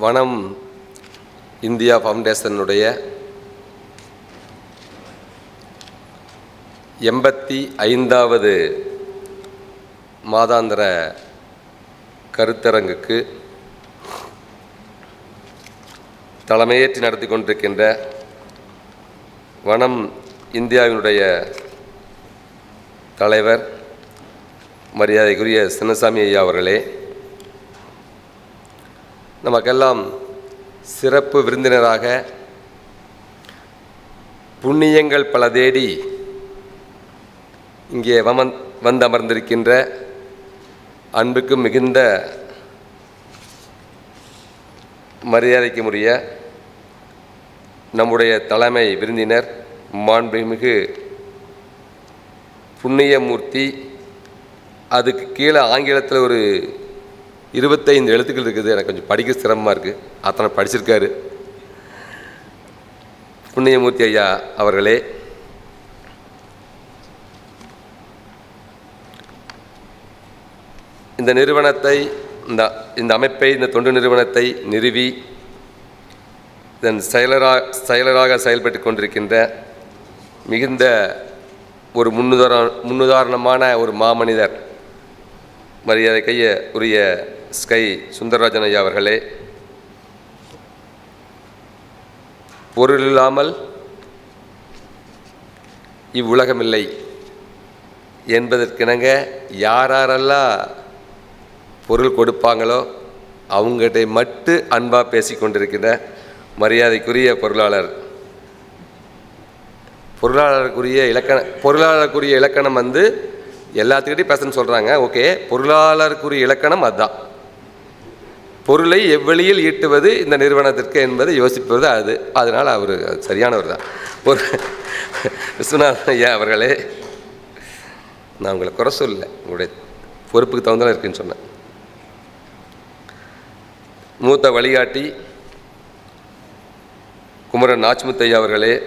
வனம் இந்தியா ஃபவுண்டேஷனுடைய எண்பத்தி ஐந்தாவது மாதாந்திர கருத்தரங்குக்கு தலைமையேற்றி நடத்தி கொண்டிருக்கின்ற வனம் இந்தியாவினுடைய தலைவர் மரியாதைக்குரிய சின்னசாமி ஐயா அவர்களே நமக்கெல்லாம் சிறப்பு விருந்தினராக புண்ணியங்கள் பல தேடி இங்கே வமன் வந்தமர்ந்திருக்கின்ற அன்புக்கு மிகுந்த மரியாதைக்கு உரிய நம்முடைய தலைமை விருந்தினர் மாண்புமிகு புண்ணியமூர்த்தி அதுக்கு கீழே ஆங்கிலத்தில் ஒரு இருபத்தைந்து எழுத்துக்கள் இருக்குது. எனக்கு கொஞ்சம் படிக்க சிரமமாக இருக்குது அத்தனை படிச்சிருக்காரு. புண்ணியமூர்த்தி ஐயா அவர்களே. இந்த நிறுவனத்தை இந்த இந்த அமைப்பை இந்த தொண்டு நிறுவனத்தை நிறுவி இதன் செயலராக செயலராக செயல்பட்டு கொண்டிருக்கின்ற மிகுந்த ஒரு முன்னுதார முன்னுதாரணமான ஒரு மாமனிதர் மரியாதை கைய உரிய ஸ்கை சுந்தரராஜன் ஐயா அவர்களே பொருள் இல்லாமல் இவ்வுலகமில்லை என்பதற்கிணங்க யாரெல்லாம் பொருள் கொடுப்பாங்களோ அவங்ககிட்ட மட்டும் அன்பாக பேசி மரியாதைக்குரிய பொருளாளர் பொருளாளருக்குரிய இலக்கண பொருளாளருக்குரிய இலக்கணம் வந்து எல்லாத்துக்கிட்டையும் பேசணும்னு சொல்கிறாங்க ஓகே பொருளாளருக்குரிய இலக்கணம் அதுதான் பொருளை எவ்வளியில் ஈட்டுவது இந்த நிறுவனத்திற்கு என்பதை யோசிப்பது அது. அதனால் அவர் சரியானவர் தான். ஒரு விஸ்வநாதன் ஐயா அவர்களே நான் உங்களை குறை சொல்லலை. உங்களுடைய பொறுப்புக்கு தகுந்தலாம் இருக்குன்னு சொன்னேன். மூத்த வழிகாட்டி குமரன் நாச்சிமுத்தையா அவர்களே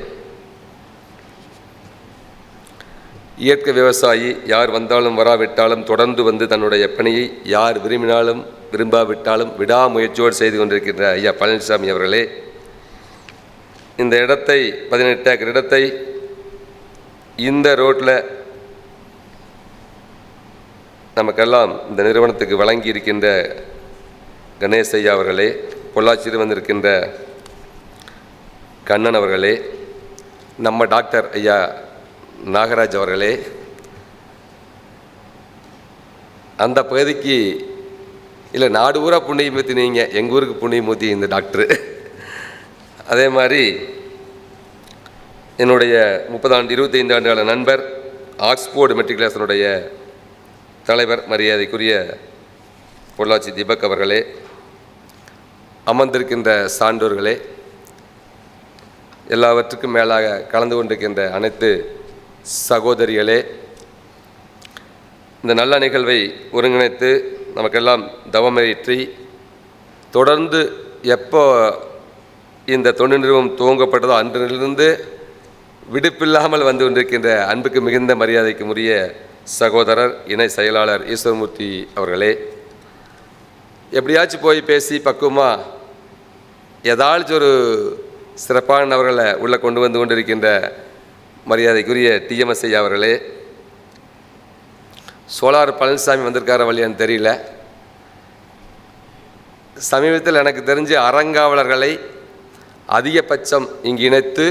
இயற்கை விவசாயி யார் வந்தாலும் வராவிட்டாலும் தொடர்ந்து வந்து தன்னுடைய பணியை யார் விரும்பினாலும் விரும்பாவிட்டாலும் விடாமுயற்சியோடு செய்து கொண்டிருக்கின்ற ஐயா பழனிசாமி அவர்களே இந்த இடத்தை பதினெட்டு ஏக்கர் இடத்தை இந்த ரோட்டில் நமக்கெல்லாம் இந்த நிறுவனத்துக்கு வழங்கி இருக்கின்ற கணேஷ் ஐயா அவர்களே பொள்ளாச்சியில் வந்திருக்கின்ற கண்ணன் அவர்களே நம்ம டாக்டர் ஐயா நாகராஜ் அவர்களே அந்த பகுதிக்கு இல்லை நாடு ஊரா புண்ணியமூர்த்தி நீங்கள் எங்கள் ஊருக்கு புண்ணியமூர்த்தி இந்த டாக்டரு. அதே மாதிரி என்னுடைய முப்பதாண்டு இருபத்தைந்து ஆண்டு கால நண்பர் ஆக்ஸ்போர்டு மெட்ரிகுலேஷனுடைய தலைவர் மரியாதைக்குரிய பொள்ளாச்சி தீபக் அவர்களே அமர்ந்திருக்கின்ற சான்றோர்களே எல்லாவற்றுக்கும் மேலாக கலந்து கொண்டிருக்கின்ற அனைத்து சகோதரிகளே இந்த நல்ல நிகழ்வை ஒருங்கிணைத்து நமக்கெல்லாம் தவமேற்றி தொடர்ந்து எப்போ இந்த தொண்டு நிறுவனம் துவங்கப்பட்டதோ அன்றிலிருந்து விடுப்பில்லாமல் வந்து கொண்டிருக்கின்ற அன்புக்கு மிகுந்த மரியாதைக்கு உரிய சகோதரர் இணை செயலாளர் ஈஸ்வரமூர்த்தி அவர்களே எப்படியாச்சும் போய் பேசி பக்குவமாக ஏதாச்சும் ஒரு சிறப்பானவர்களை உள்ளே கொண்டு வந்து கொண்டிருக்கின்ற மரியாதைக்குரிய டிஎம்எஸ் ஐயா அவர்களே சோலார் பழனிசாமி வந்திருக்கார வழியான்னு தெரியல. சமீபத்தில் எனக்கு தெரிஞ்ச அறங்காவலர்களை அதிகபட்சம் இங்கு இணைத்து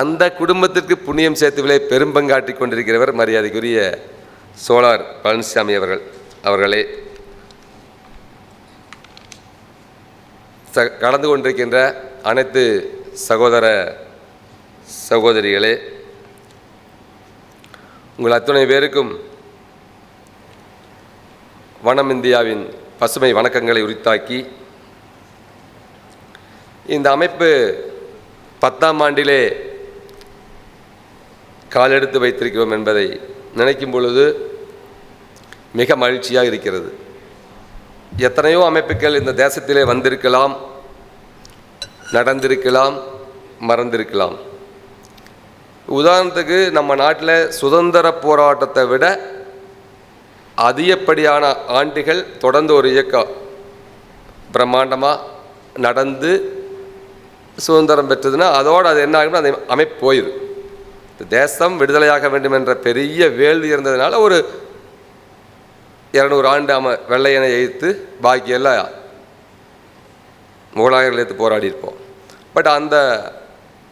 அந்த குடும்பத்திற்கு புண்ணியம் சேர்த்துவிலே பெரும்பங்காட்டி கொண்டிருக்கிறவர் மரியாதைக்குரிய சோலார் பழனிசாமி அவர்கள் அவர்களே. ச கலந்து கொண்டிருக்கின்ற அனைத்து சகோதர சகோதரிகளே உங்கள் அத்துணை பேருக்கும் வனம் இந்தியாவின் பசுமை வணக்கங்களை உரித்தாக்கி இந்த அமைப்பு பத்தாம் ஆண்டிலே காலெடுத்து வைத்திருக்கிறோம் என்பதை நினைக்கும் பொழுது மிக மகிழ்ச்சியாக இருக்கிறது. எத்தனையோ அமைப்புகள் இந்த தேசத்திலே வந்திருக்கலாம் நடந்திருக்கலாம் மறந்திருக்கலாம். உதாரணத்துக்கு நம்ம நாட்டில் சுதந்திர போராட்டத்தை விட அதிகப்படியான ஆண்டுகள் தொடர்ந்து ஒரு இயக்கம். பிரம்மாண்டமாக நடந்து சுதந்திரம் பெற்றதுன்னா அதோடு அது என்ன ஆகும்னா அந்த அமைப்பு போயிடும் தேசம் விடுதலையாக வேண்டும் என்ற பெரிய வேள்வி இருந்ததுனால ஒரு இரநூறு ஆண்டு அம வெள்ளையனை எதிர்த்து பாக்கியெல்லாம் முகலாயர்கள் எடுத்து போராடி இருப்போம் பட் அந்த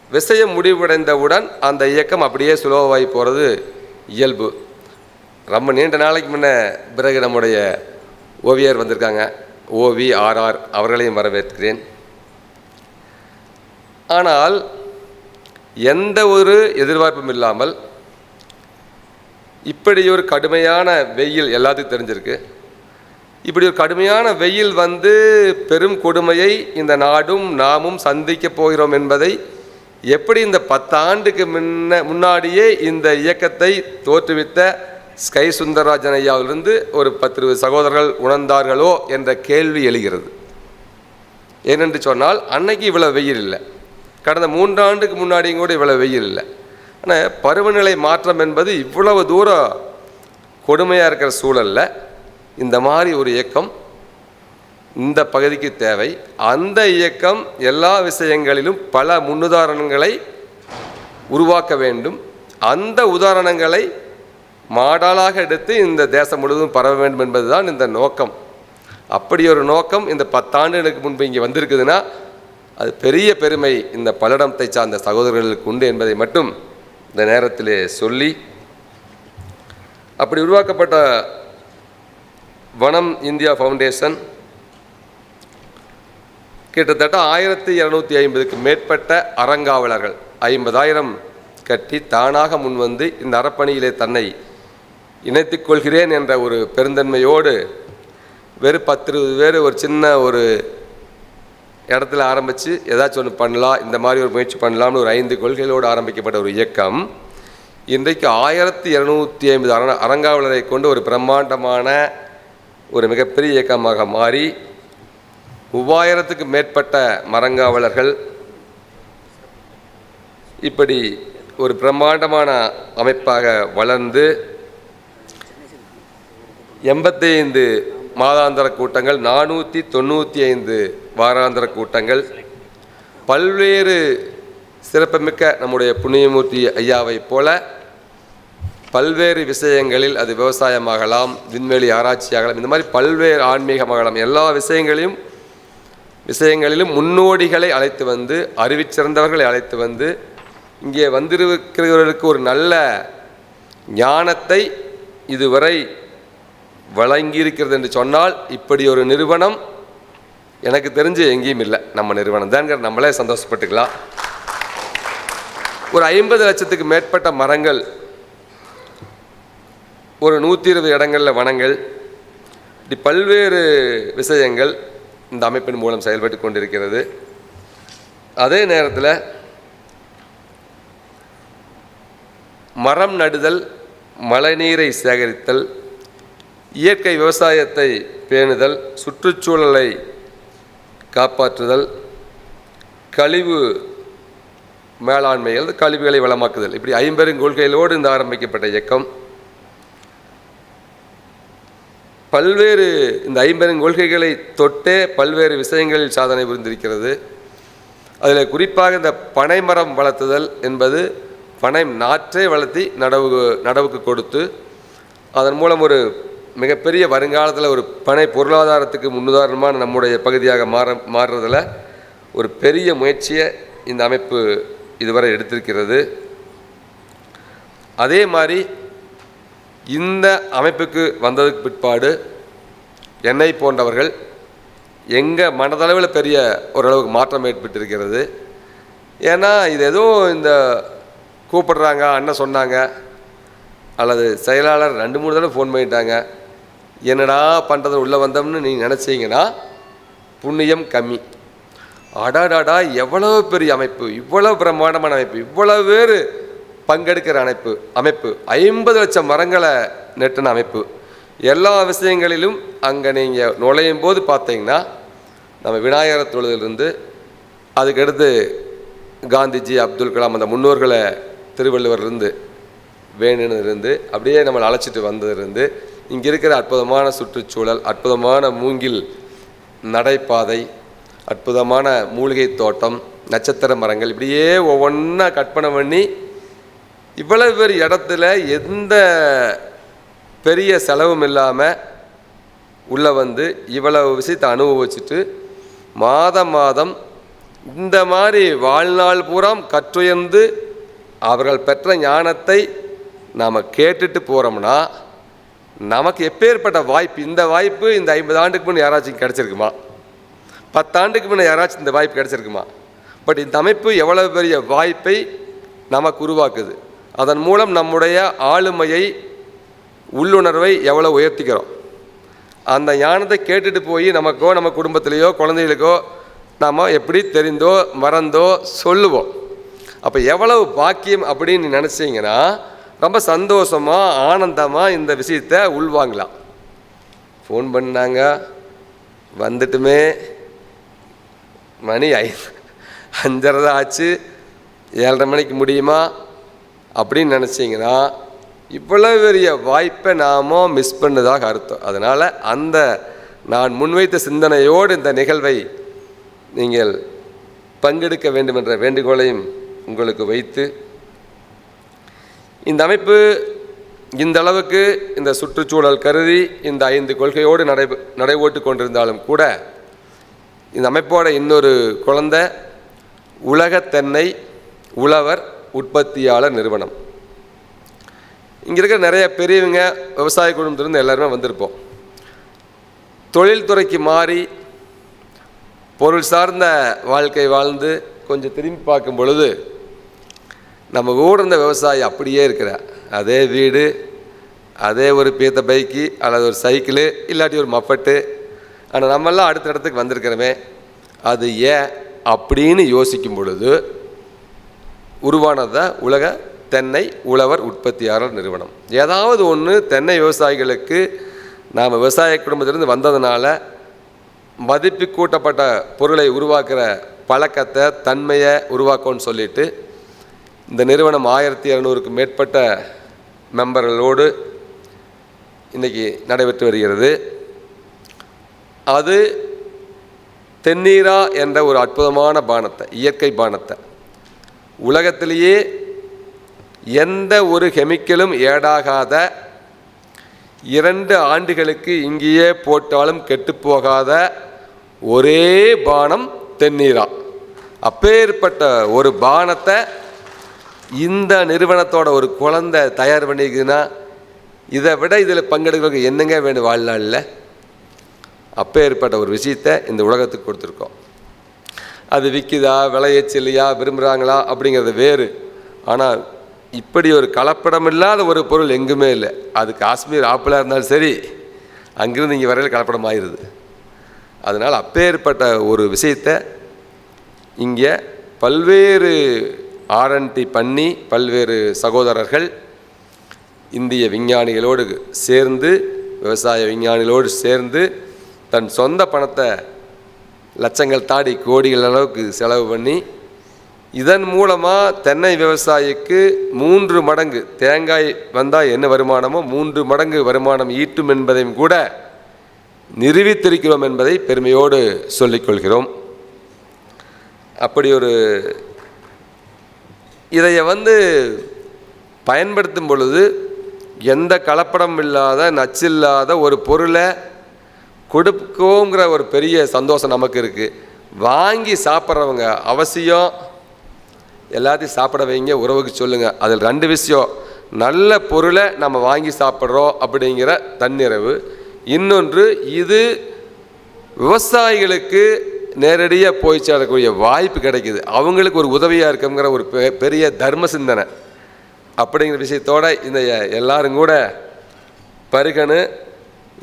விஷயம் முடிவடைந்தவுடன் அந்த இயக்கம் அப்படியே சுலோவாகி போகிறது. இயல்பு. ரொம்ப நீண்ட நாளைக்கு முன்னே பிறகு நம்முடைய ஓவியர் வந்திருக்காங்க. ஓவி ஆர்ஆர் அவர்களையும் வரவேற்கிறேன். ஆனால் எந்த ஒரு எதிர்பார்ப்பும் இல்லாமல் இப்படி ஒரு கடுமையான வெயில் எல்லாத்துக்கும் தெரிஞ்சிருக்கு. இப்படி ஒரு கடுமையான வெயில் வந்து பெரும் கொடுமையை இந்த நாடும் நாமும் சந்திக்க போகிறோம் என்பதை எப்படி இந்த பத்தாண்டுக்கு முன்ன முன்னாடியே இந்த இயக்கத்தை தோற்றுவித்த ஸ்கை சுந்தரராஜன் ஐயாவிலிருந்து ஒரு பத்து இருபது சகோதரர்கள் உணர்ந்தார்களோ என்ற கேள்வி எழுகிறது. ஏனென்று சொன்னால் அன்னைக்கு இவ்வளோ வெயில் இல்லை. கடந்த மூன்றாண்டுக்கு முன்னாடியும் கூட இவ்வளோ வெயில் இல்லை. ஆனால் பருவநிலை மாற்றம் என்பது இவ்வளவு தூரம் கொடுமையாக இருக்கிற சூழலில் இந்த மாதிரி ஒரு இயக்கம் இந்த பகுதிக்கு தேவை. அந்த இயக்கம் எல்லா விஷயங்களிலும் பல முன்னுதாரணங்களை உருவாக்க வேண்டும். அந்த உதாரணங்களை மாடலாக எடுத்து இந்த தேசம் முழுவதும் பரவ வேண்டும் என்பதுதான் இந்த நோக்கம். அப்படி ஒரு நோக்கம் இந்த பத்தாண்டுகளுக்கு முன்பு இங்கே வந்திருக்குதுன்னா அது பெரிய பெருமை இந்த பல்லடத்தை சார்ந்த சகோதரர்களுக்கு உண்டு என்பதை மட்டும் இந்த நேரத்திலே சொல்லி அப்படி உருவாக்கப்பட்ட வனம் இந்தியா ஃபவுண்டேஷன் கிட்டத்தட்ட ஆயிரத்தி இரநூத்தி ஐம்பதுக்கு மேற்பட்ட அறங்காவலர்கள் ஐம்பதாயிரம் கட்டி தானாக முன்வந்து இந்த அறப்பணியிலே தன்னை இணைத்து கொள்கிறேன் என்ற ஒரு பெருந்தன்மையோடு வெறும் பத்து இருபது பேர் ஒரு சின்ன ஒரு இடத்துல ஆரம்பித்து ஏதாச்சும் ஒன்று பண்ணலாம் இந்த மாதிரி ஒரு முயற்சி பண்ணலாம்னு ஒரு ஐந்து கொள்கைகளோடு ஆரம்பிக்கப்பட்ட ஒரு இயக்கம். இன்றைக்கு ஆயிரத்தி இரநூத்தி ஐம்பது அர அறங்காவலரை கொண்டு ஒரு பிரம்மாண்டமான ஒரு மிகப்பெரிய இயக்கமாக மாறி மூவாயிரத்துக்கு மேற்பட்ட மரங்காவலர்கள் இப்படி ஒரு பிரம்மாண்டமான அமைப்பாக வளர்ந்து எண்பத்தைந்து மாதாந்திர கூட்டங்கள் நானூற்றி தொண்ணூற்றி ஐந்து வாராந்திர கூட்டங்கள் பல்வேறு சிறப்புமிக்க நம்முடைய புண்ணியமூர்த்தி ஐயாவைப் போல பல்வேறு விஷயங்களில் அது விவசாயமாகலாம் விண்வெளி ஆராய்ச்சியாகலாம் இந்த மாதிரி பல்வேறு ஆன்மீகமாகலாம். எல்லா விஷயங்களையும் விஷயங்களிலும் முன்னோடிகளை அழைத்து வந்து அறிவிச்சிறந்தவர்களை அழைத்து வந்து இங்கே வந்திருக்கிறவர்களுக்கு ஒரு நல்ல ஞானத்தை இதுவரை வழங்கியிருக்கிறது என்று சொன்னால் இப்படி ஒரு நிறுவனம் எனக்கு தெரிஞ்சு எங்கேயும் இல்லை. நம்ம நிறுவனம் தான்ங்கிற நம்மளே சந்தோஷப்பட்டுக்கலாம். ஒரு ஐம்பது லட்சத்துக்கு மேற்பட்ட மரங்கள் ஒரு நூற்றி இருபது இடங்களில் வனங்கள் இப்படி பல்வேறு விஷயங்கள் இந்த அமைப்பின் மூலம் செயல்பட்டு கொண்டிருக்கிறது. அதே நேரத்தில் மரம் நடுதல் மழைநீரை சேகரித்தல் இயற்கை விவசாயத்தை பேணுதல் சுற்றுச்சூழலை காப்பாற்றுதல் கழிவு மேலாண்மை அல்லது கழிவுகளை வளமாக்குதல். இப்படி ஐம்பெரும் கொள்கைகளோடு இந்த ஆரம்பிக்கப்பட்ட இயக்கம் பல்வேறு இந்த ஐம்பெரும் கொள்கைகளை தொட்டே பல்வேறு விஷயங்களில் சாதனை புரிந்திருக்கிறது. அதில் குறிப்பாக இந்த பனைமரம் வளர்த்துதல் என்பது பனை நாற்றே வளர்த்தி நடவு நடவுக்கு கொடுத்து அதன் மூலம் ஒரு மிகப்பெரிய வருங்காலத்தில் ஒரு பனை பொருளாதாரத்துக்கு முன்னுதாரணமான நம்முடைய பகுதியாக மாற மாறுறதில் ஒரு பெரிய முயற்சியை இந்த அமைப்பு இதுவரை எடுத்திருக்கிறது. அதே மாதிரி இந்த அமைப்புக்கு வந்ததுக்கு பிற்பாடு என்னை போன்றவர்கள் எங்கள் மனதளவில் பெரிய ஓரளவுக்கு மாற்றம் ஏற்பட்டிருக்கிறது. ஏன்னா இது எதுவும் இந்த கூப்பிடுறாங்க அண்ணன் சொன்னாங்க அல்லது செயலாளர் ரெண்டு மூணு தடவை ஃபோன் பண்ணிட்டாங்க என்னடா பண்ணுறது உள்ளே வந்தோம்னு நீங்கள் நினச்சிங்கன்னா புண்ணியம் கம்மி. அடாடாடா எவ்வளவு பெரிய அமைப்பு இவ்வளோ பிரம்மாண்டமான அமைப்பு இவ்வளோ பேர் பங்கெடுக்கிற அமைப்பு அமைப்பு. ஐம்பது லட்சம் மரங்களை நெட்டின அமைப்பு. எல்லா விஷயங்களிலும் அங்கே நீங்கள் நுழையும் போது பார்த்தீங்கன்னா நம்ம விநாயகர் தொழுதிலிருந்து அதுக்கடுத்து காந்திஜி அப்துல் கலாம் அந்த முன்னோர்களை திருவள்ளுவர் இருந்து அப்படியே நம்மளை அழைச்சிட்டு வந்ததுலேருந்து இங்கே இருக்கிற அற்புதமான சுற்றுச்சூழல் அற்புதமான மூங்கில் நடைபாதை அற்புதமான மூலிகை தோட்டம் நட்சத்திர மரங்கள் இப்படியே ஒவ்வொன்றா கற்பனை பண்ணி இவ்வளவு பெரிய இடத்துல எந்த பெரிய செலவும் இல்லாமல் உள்ளே வந்து இவ்வளவு விஷயத்தை அனுபவிச்சுட்டு மாதம் மாதம் இந்த மாதிரி வாழ்நாள் பூராம் கற்றுயர்ந்து அவர்கள் பெற்ற ஞானத்தை நாம் கேட்டுட்டு போகிறோம்னா நமக்கு எப்பேற்பட்ட வாய்ப்பு இந்த வாய்ப்பு இந்த ஐம்பது ஆண்டுக்கு முன்னே யாராச்சும் கிடச்சிருக்குமா? பத்தாண்டுக்கு முன்னே யாராச்சும் இந்த வாய்ப்பு கிடச்சிருக்குமா? பட் இந்த அமைப்பு எவ்வளவு பெரிய வாய்ப்பை நமக்கு உருவாக்குது. அதன் மூலம் நம்முடைய ஆளுமையை உள்ளுணர்வை எவ்வளோ உயர்த்திக்கிறோம். அந்த ஞானத்தை கேட்டுட்டு போய் நமக்கோ நம்ம குடும்பத்திலேயோ குழந்தைகளுக்கோ நாம் எப்படி தெரிந்தோ மறந்தோ சொல்லுவோம். அப்போ எவ்வளவு பாக்கியம் அப்படின்னு நினச்சிங்கன்னா ரொம்ப சந்தோஷமாக ஆனந்தமாக இந்த விஷயத்தை உள்வாங்கலாம். ஃபோன் பண்ணாங்க. வந்துட்டுமே மணி ஐ அஞ்சரை தான் ஆச்சு. ஏழரை மணிக்கு முடியுமா? அப்படின்னு நினச்சிங்கன்னா இவ்வளவு பெரிய வாய்ப்பை நாம மிஸ் பண்ணதாக அர்த்தம். அதனால் அந்த நான் முன்வைத்த சிந்தனையோடு இந்த நிகழ்வை நீங்கள் பங்கெடுக்க வேண்டும் என்ற வேண்டுகோளையும் உங்களுக்கு வைத்து இந்த அமைப்பு இந்த அளவுக்கு இந்த சுற்றுச்சூழல் கருதி இந்த ஐந்து கொள்கையோடு நடை நடைபோட்டு கொண்டிருந்தாலும் கூட இந்த அமைப்போட இன்னொரு குழந்தை உலக தென்னை உழவர் உற்பத்தியாளர் நிறுவனம். இங்கே இருக்கிற நிறைய பெரியவங்க விவசாய குடும்பத்திலிருந்து எல்லாருமே வந்திருப்போம். தொழில்துறைக்கு மாறி பொருள் சார்ந்த வாழ்க்கை வாழ்ந்து கொஞ்சம் திரும்பி பார்க்கும் பொழுது நம்ம கூட இருந்த விவசாயி அப்படியே இருக்கிற அதே வீடு அதே ஒரு பீத்த பைக்கு அல்லது ஒரு சைக்கிளு இல்லாட்டி ஒரு மப்பட்டு. ஆனால் நம்மெல்லாம் அடுத்த இடத்துக்கு வந்திருக்கிறோமே அது ஏன் அப்படின்னு யோசிக்கும் பொழுது உருவானது தான் உலக தென்னை உழவர் உற்பத்தியாளர் நிறுவனம். ஏதாவது ஒன்று தென்னை விவசாயிகளுக்கு நாம் விவசாய குடும்பத்திலிருந்து வந்ததுனால மதிப்பு கூட்டப்பட்ட பொருளை உருவாக்குற பழக்கத்தை தன்மையை உருவாக்கும்னு சொல்லிட்டு இந்த நிறுவனம் ஆயிரத்தி இரநூறுக்கு மேற்பட்ட மெம்பர்களோடு இன்றைக்கி நடைபெற்று வருகிறது. அது தென்னீரா என்ற ஒரு அற்புதமான பானத்தை இயற்கை பானத்தை. உலகத்திலேயே எந்த ஒரு கெமிக்கலும் ஏடாகாத இரண்டு ஆண்டுகளுக்கு இங்கேயே போட்டாலும் கெட்டுப்போகாத ஒரே பானம் தென்னீரா. அப்பேற்பட்ட ஒரு பானத்தை இந்த நிறுவனத்தோட ஒரு குழந்தை தயார் பண்ணிக்குதுன்னா இதை விட இதில் பங்கெடுக்கிறதுக்கு என்னங்க வேணும் வாழ்நாளில்? அப்பேற்பட்ட ஒரு விஷயத்தை இந்த உலகத்துக்கு கொடுத்துருக்கோம். அது விற்குதா விளையச்சில்லையா விரும்புகிறாங்களா அப்படிங்கிறது வேறு. ஆனால் இப்படி ஒரு கலப்படம் இல்லாத ஒரு பொருள் எங்குமே இல்லை. அது காஷ்மீர் ஆப்பிளாக இருந்தாலும் சரி அங்கிருந்து இங்கே வரையில் கலப்படம் ஆயிடுது அதனால் அப்பேற்பட்ட ஒரு விஷயத்தை இங்கே பல்வேறு ஆர்என்டி பண்ணி பல்வேறு சகோதரர்கள் இந்திய விஞ்ஞானிகளோடு சேர்ந்து விவசாய விஞ்ஞானிகளோடு சேர்ந்து தன் சொந்த பணத்தை லட்சங்கள் தாடி கோடிகள் அளவுக்கு செலவு பண்ணி இதன் மூலமாக தென்னை விவசாயிக்கு மூன்று மடங்கு தேங்காய் வந்தால் என்ன வருமானமோ மூன்று மடங்கு வருமானம் ஈட்டும் என்பதையும் கூட நிரூபித்திருக்கிறோம் என்பதை பெருமையோடு சொல்லிக்கொள்கிறோம். அப்படி ஒரு இதைய வந்து பயன்படுத்தும் பொழுது எந்த கலப்படம் இல்லாத நச்சில்லாத ஒரு பொருளை கொடுக்கோங்கிற ஒரு பெரிய சந்தோஷம் நமக்கு இருக்குது வாங்கி சாப்பிட்றவங்க அவசியம். எல்லாத்தையும் சாப்பிட வைங்க உறவுக்கு சொல்லுங்கள் அதில் ரெண்டு விஷயம் நல்ல பொருளை நம்ம வாங்கி சாப்பிட்றோம் அப்படிங்கிற தன்னிறைவு. இன்னொன்று இது விவசாயிகளுக்கு நேரடியாக போய் சேரக்கூடிய வாய்ப்பு கிடைக்குது. அவங்களுக்கு ஒரு உதவியாக இருக்குங்கிற ஒரு பெ- பெரிய தர்ம சிந்தனை. அப்படிங்கிற விஷயத்தோட இந்த எல்லாரும் கூட பருகனு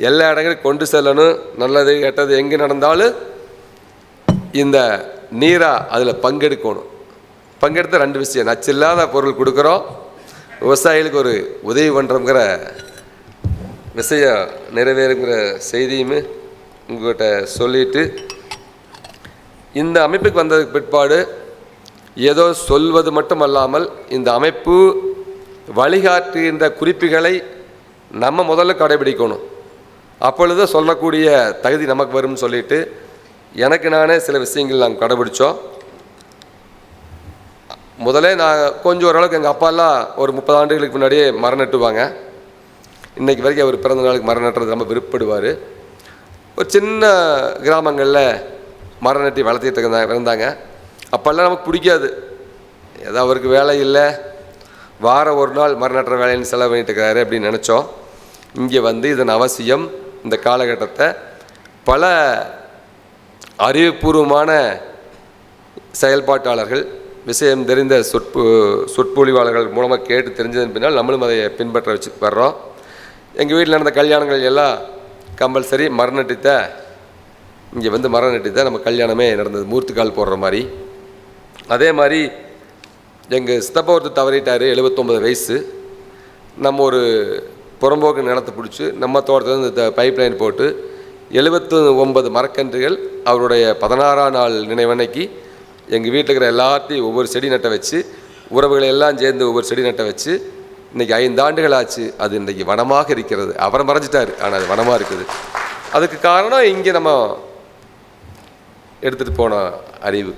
எல்லா இடங்களையும் கொண்டு செல்லணும். நல்லது கெட்டது எங்கே நடந்தாலும் இந்த நீரா அதில் பங்கெடுக்கணும். பங்கெடுத்த ரெண்டு விஷயம் நச்சில்லாத பொருள் கொடுக்குறோம். விவசாயிகளுக்கு ஒரு உதவி பண்ணுறோங்கிற விஷயம் நிறைவேறுங்கிற செய்தியுமே உங்கள்கிட்ட சொல்லிட்டு இந்த அமைப்புக்கு வந்ததுக்கு பிற்பாடு ஏதோ சொல்வது மட்டும் அல்லாமல் இந்த அமைப்பு வழிகாட்டுகின்ற குறிப்புகளை நம்ம முதல்ல கடைபிடிக்கணும். அப்பொழுது சொல்லக்கூடிய தகுதி நமக்கு வரும்னு சொல்லிட்டு எனக்கு நானே சில விஷயங்கள் நாங்கள் கடைபிடிச்சோம். முதலே நான் கொஞ்சம் ஓரளவுக்கு எங்கள் அப்பாலாம் ஒரு முப்பது ஆண்டுகளுக்கு முன்னாடியே மரம் நட்டுவாங்க இன்னைக்கு வரைக்கும் அவர் பிறந்த நாளுக்கு மரம் நட்டுறது ரொம்ப விருப்பப்படுவார். ஒரு சின்ன கிராமங்களில் மரம் நட்டி வளர்த்திட்டு இருந்தாங்க இருந்தாங்க. அப்போல்லாம் நமக்கு பிடிக்காது. ஏதோ அவருக்கு வேலை இல்லை. வாரம் ஒரு நாள் மரம் நட்டுற வேலைன்னு செலவு பண்ணிட்டு இருக்கிறாரு அப்படின்னு நினச்சோம். இங்கே வந்து இதன் அவசியம் இந்த காலகட்டத்தை பல அறிவுபூர்வமான செயல்பாட்டாளர்கள் விஷயம் தெரிந்த சொற்பு சொற்பொழிவாளர்கள் மூலமாக கேட்டு தெரிஞ்சதன் பின்னால் நம்மளும் அதை பின்பற்ற வச்சு வர்றோம். எங்கள் வீட்டில் நடந்த கல்யாணங்கள் எல்லாம் கம்பல்சரி மரம் நட்டித்த இங்கே வந்து மரம் நட்டித்த நம்ம கல்யாணமே நடந்தது மூர்த்திக்கால் போடுற மாதிரி. அதே மாதிரி எங்கள் சித்தப்பா ஒருத்தர் தவறிட்டார் எழுபத்தொம்பது வயசு. நம்ம ஒரு புறம்போக்கு நிலத்தை பிடிச்சி நம்ம தோட்டத்தில் இந்த பைப் லைன் போட்டு எழுபத்து ஒன்பது மரக்கன்றுகள் அவருடைய பதினாறாம் நாள் நினைவன்னைக்கு எங்கள் வீட்டில் இருக்கிற எல்லாத்தையும் ஒவ்வொரு செடி நட்ட வச்சு உறவுகளை எல்லாம் சேர்ந்து ஒவ்வொரு செடி நட்ட வச்சு இன்றைக்கி ஐந்து ஆண்டுகள் ஆச்சு. அது இன்றைக்கி வனமாக இருக்கிறது. அவரை மறைஞ்சிட்டார். ஆனால் அது வனமாக இருக்குது. அதுக்கு காரணம் இங்கே நம்ம எடுத்துகிட்டு போன அறிவு.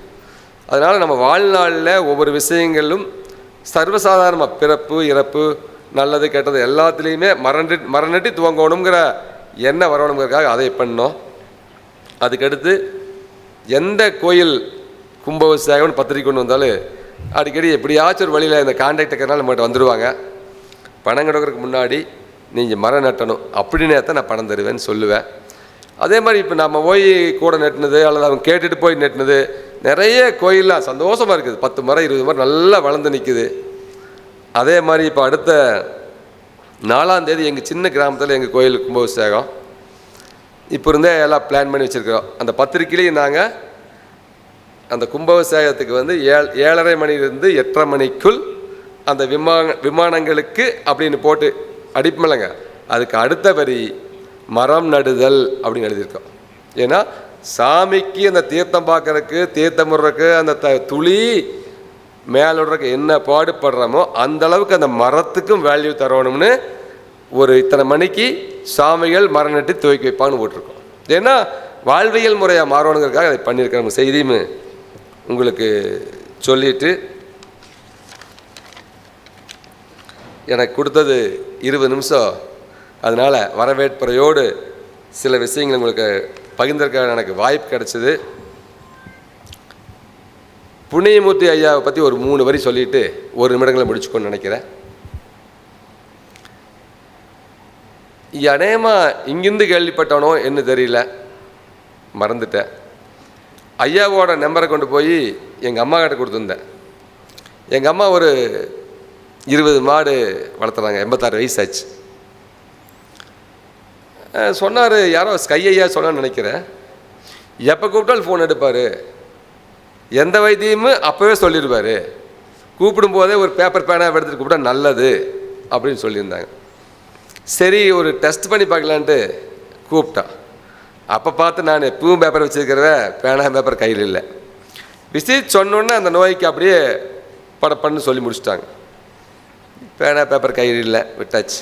அதனால் நம்ம வாழ்நாளில் ஒவ்வொரு விஷயங்களும் சர்வசாதாரணமாக பிறப்பு இறப்பு நல்லது கெட்டது எல்லாத்துலேயுமே மரண்டி மரணட்டி துவங்கணுங்கிற எண்ணம் வரணுங்கிறதுக்காக அதை பண்ணோம். அதுக்கடுத்து எந்த கோயில் கும்பாபிஷேகம்னு பத்திரிக்கை கொண்டு வந்தாலும் அடிக்கடி எப்படியாச்சும் ஒரு வழியில் இந்த கான்டாக்ட் இருக்கிறனால நம்மகிட்ட வந்துடுவாங்க பணம் கிடக்கிறதுக்கு முன்னாடி நீங்கள் மரம் நட்டணும். அப்படின்னே தான் நான் பணம் தருவேன்னு சொல்லுவேன். அதே மாதிரி இப்போ நம்ம போய் கூட நட்டினது அல்லது அவங்க கேட்டுட்டு போய் நட்டினது நிறைய கோயிலாக சந்தோஷமாக இருக்குது. பத்து மரம் இருபது மரம் நல்லா வளர்ந்து நிற்குது அதே மாதிரி இப்போ அடுத்த நாலாம் தேதி எங்கள் சின்ன கிராமத்தில் எங்கள் கோயில் கும்பாபிஷேகம். இப்போ இருந்தே எல்லாம் பிளான் பண்ணி வச்சுருக்கிறோம். அந்த பத்திரிக்கையிலையும் நாங்கள் அந்த கும்பாபிஷேகத்துக்கு வந்து ஏழ் ஏழரை மணிலிருந்து எட்டரை மணிக்குள் அந்த விமான விமானங்களுக்கு அப்படின்னு போட்டு அடிப்பமலைங்க. அதுக்கு அடுத்த வரி மரம் நடுதல் அப்படின்னு எழுதியிருக்கோம். ஏன்னா சாமிக்கு அந்த தீர்த்தம் பார்க்கறதுக்கு தீர்த்தம் விடுறதுக்கு அந்த த துளி மேல விடுறதுக்கு என்ன பாடுபடுறோமோ அந்தளவுக்கு அந்த மரத்துக்கும் வேல்யூ தரணும்னு ஒரு இத்தனை மணிக்கு சாமிகள் மரம் நட்டு துவக்கி வைப்பான்னு போட்டிருக்கோம். ஏன்னா வாழ்வியல் முறையாக மாறணுங்கிறதுக்காக அதை பண்ணியிருக்கோம் நம்ம செய்தியும் உங்களுக்கு சொல்லிட்டு எனக்கு கொடுத்தது இருபது நிமிஷம். அதனால் வரவேற்புறையோடு சில விஷயங்கள் உங்களுக்கு பகிர்ந்திருக்க எனக்கு வாய்ப்பு கிடைச்சிது. புண்ணியமூர்த்தி ஐயாவை பற்றி ஒரு மூணு வரி சொல்லிட்டு ஒரு நிமிடங்களை முடிச்சுக்கோன்னு நினைக்கிறேன். அநேகமாக இங்கிருந்து கேள்விப்பட்டவனோ என்ன தெரியல. மறந்துட்டேன். ஐயாவோட நம்பரை கொண்டு போய் எங்கள் அம்மா கிட்ட கொடுத்துருந்தேன். எங்கள் அம்மா ஒரு இருபது மாடு வளர்த்துறாங்க எண்பத்தாறு வயசு ஆச்சு சொன்னார் யாரோ ஸ்கை ஐயா சொன்னான்னு நினைக்கிறேன். எப்போ கூப்பிட்டாலும் ஃபோன் எடுப்பார். எந்த வைத்தியமும் அப்போவே சொல்லிடுவார். கூப்பிடும்போதே ஒரு பேப்பர் பேனாக எடுத்துட்டு கூப்பிட்டா நல்லது அப்படின்னு சொல்லியிருந்தாங்க. சரி ஒரு டெஸ்ட் பண்ணி பார்க்கலான்ட்டு கூப்பிட்டான் அப்போ பார்த்து நான் எப்பவும் பேப்பர் வச்சுருக்கிறத பேனா பேப்பர் கையில் இல்லை. விசிட் சொன்னோன்னே அந்த நோய்க்கு அப்படியே படப்பண்ணு சொல்லி முடிச்சிட்டாங்க. பேனா பேப்பர் கையில் இல்லை விட்டாச்சு.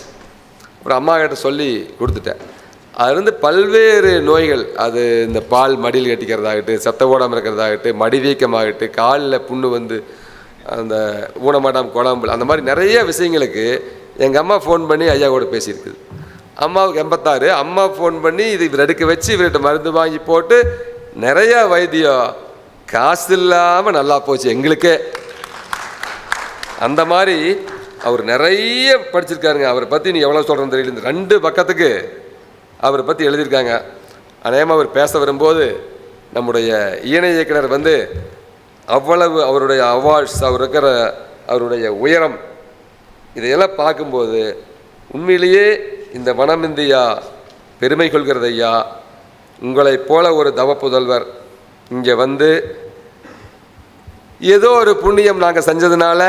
அப்புறம் அம்மா கிட்ட சொல்லி கொடுத்துட்டேன். அதுலேருந்து பல்வேறு நோய்கள் அது இந்த பால் மடியில் கட்டிக்கிறதாகட்டும் சத்த ஓடாமல் இருக்கிறதாகட்டும் மடி வீக்கமாகட்டும் காலில் புண்ணு வந்து அந்த ஊனமாடாம் குழம்பு அந்த மாதிரி நிறைய விஷயங்களுக்கு எங்கள் அம்மா ஃபோன் பண்ணி ஐயா கூட பேசியிருக்குது. அம்மாவுக்கு எண்பத்தாறு அம்மா ஃபோன் பண்ணி இது இவர் எடுக்க வச்சு இவர்கிட்ட மருந்து வாங்கி போட்டு நிறையா வைத்தியம். காசு இல்லாமல் நல்லா போச்சு எங்களுக்கே. அந்த மாதிரி அவர் நிறைய படிச்சிருக்காருங்க. அவரை பற்றி நீ எவ்வளோ சொல்கிறேன்னு தெரியல. இந்த ரெண்டு பக்கத்துக்கு அவரை பற்றி எழுதியிருக்காங்க. அநேகமாக அவர் பேச வரும்போது நம்முடைய இணை இயக்குனர் வந்து அவ்வளவு அவருடைய அவார்ட்ஸ் அவர் இருக்கிற அவருடைய உயரம் இதையெல்லாம் பார்க்கும்போது உண்மையிலேயே இந்த வனம் இந்தியா பெருமை கொள்கிறது ஐயா. உங்களைப் போல ஒரு தவ புதல்வர் இங்கே வந்து ஏதோ ஒரு புண்ணியம் நாங்கள் செஞ்சதுனால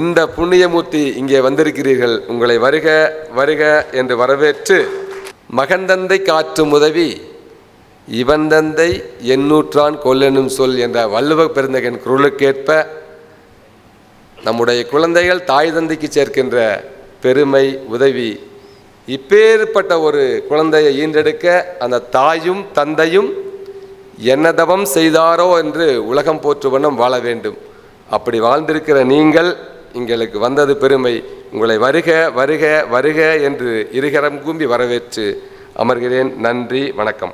இந்த புண்ணியமூர்த்தி இங்கே வந்திருக்கிறீர்கள். உங்களை வருக வருக என்று வரவேற்று மகந்தந்தை காற்றும் உதவி இவன் தந்தை எண்ணூற்றான் கொல்லெனும் சொல் என்ற வள்ளுவ பெருந்தகன் குரலுக்கேற்ப நம்முடைய குழந்தைகள் தாய் தந்தைக்கு சேர்க்கின்ற பெருமை உதவி இப்பேற்பட்ட ஒரு குழந்தையை ஈன்றெடுக்க அந்த தாயும் தந்தையும் என்ன தவம் செய்தாரோ என்று உலகம் போற்று வண்ணம் வாழ வேண்டும். அப்படி வாழ்ந்திருக்கிற நீங்கள் எங்களுக்கு வந்தது பெருமை. உங்களை வருக வருக வருக என்று இருகரம் கூம்பி வரவேற்று அமர்கிறேன். நன்றி வணக்கம்.